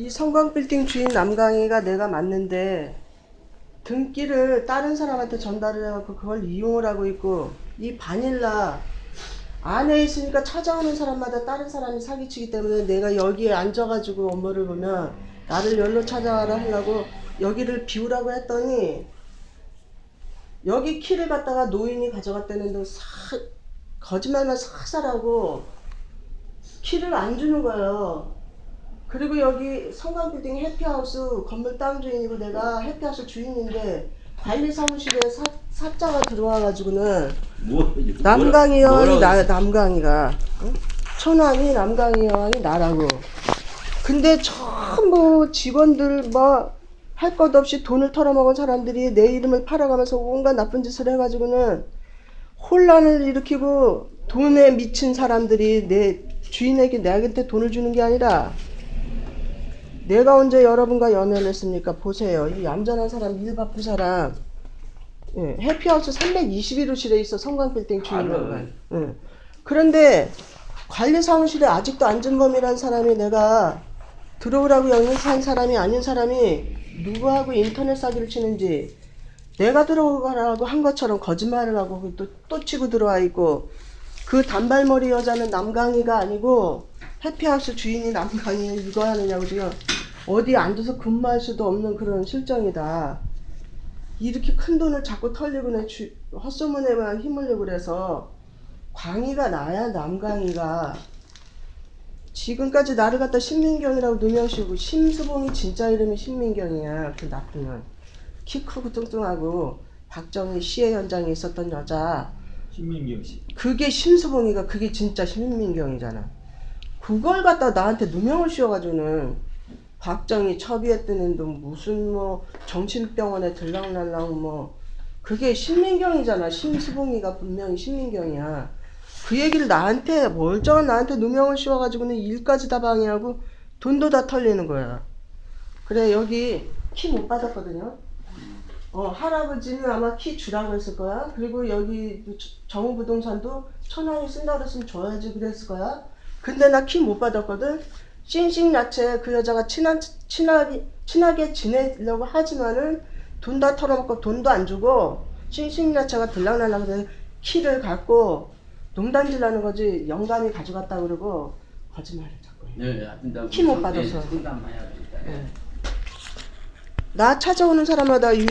이 성광빌딩 주인 남강희가 내가 맞는데 등기를 다른 사람한테 전달을 해갖고 그걸 이용을 하고 있고 이 바닐라 안에 있으니까 찾아오는 사람마다 다른 사람이 사기치기 때문에 내가 여기에 앉아가지고 업무를 보면 나를 열로 찾아와라 하려고 여기를 비우라고 했더니 여기 키를 갖다가 노인이 가져갔다는데 사, 거짓말만 살살하고 키를 안 주는 거예요. 그리고 여기 성강빌딩 해피하우스 건물 땅 주인이고 내가 해피하우스 주인인데 관리 사무실에 사, 사자가 들어와가지고는 뭐 여왕이 뭐라고 나 남강희가 응? 천왕이 남강희 여왕이 나라고. 근데 전부 직원들 뭐할것 없이 돈을 털어먹은 사람들이 내 이름을 팔아가면서 온갖 나쁜 짓을 해가지고는 혼란을 일으키고 돈에 미친 사람들이 내 주인에게 내한테 돈을 주는 게 아니라 내가 언제 여러분과 연애를 했습니까? 보세요. 이 얌전한 사람, 일 바쁜 사람. 예, 해피하우스 321호실에 있어 성광빌딩 주인공가. 알아요. 예. 그런데 관리 사무실에 아직도 안전범이라는 사람이 내가 들어오라고 영입한 사람이 아닌 사람이 누구하고 인터넷 사기를 치는지 내가 들어오라고 한 것처럼 거짓말을 하고 또, 또 치고 들어와 있고 그 단발머리 여자는 남강희가 아니고 해피하우스 주인이 남강희 이거 하느냐고 지금 어디 앉아서 근무할 수도 없는 그런 실정이다. 이렇게 큰 돈을 자꾸 털리고 내 주, 헛소문에만 힘을 내고 그래서 광희가 나야 남강희가 지금까지 나를 갖다 신민경이라고 누명씌우고 심수봉이 진짜 이름이 신민경이야 그 나쁜 년. 키 크고 뚱뚱하고 박정희 시해 현장에 있었던 여자 신민경 씨. 그게 심수봉이가 그게 진짜 신민경이잖아. 그걸 갖다 나한테 누명을 씌워가지고는 박정희 처비했다는 둥 무슨 뭐 정신병원에 들락날락 뭐 그게 신민경이잖아. 심수봉이가 분명히 신민경이야. 그 얘기를 나한테 멀쩡한 나한테 누명을 씌워가지고는 일까지 다 방해하고 돈도 다 털리는 거야. 그래 여기 키 못 받았거든요. 어 할아버지는 아마 키 주라고 했을 거야. 그리고 여기 정우부동산도 천 원이 쓴다 그랬으면 줘야지 그랬을 거야. 근데 나 키 못 받았거든. 싱싱 야채 그 여자가 친한 친하게 친하게 지내려고 하지만은 돈 다 털어먹고 돈도 안 주고 싱싱 야채가 들락날락 그래 키를 갖고 농단질 하는 거지 영감이 가져갔다 그러고 거짓말을 자꾸 해. 네, 키못 받아서. 하고 있다. 나 찾아오는 사람마다 이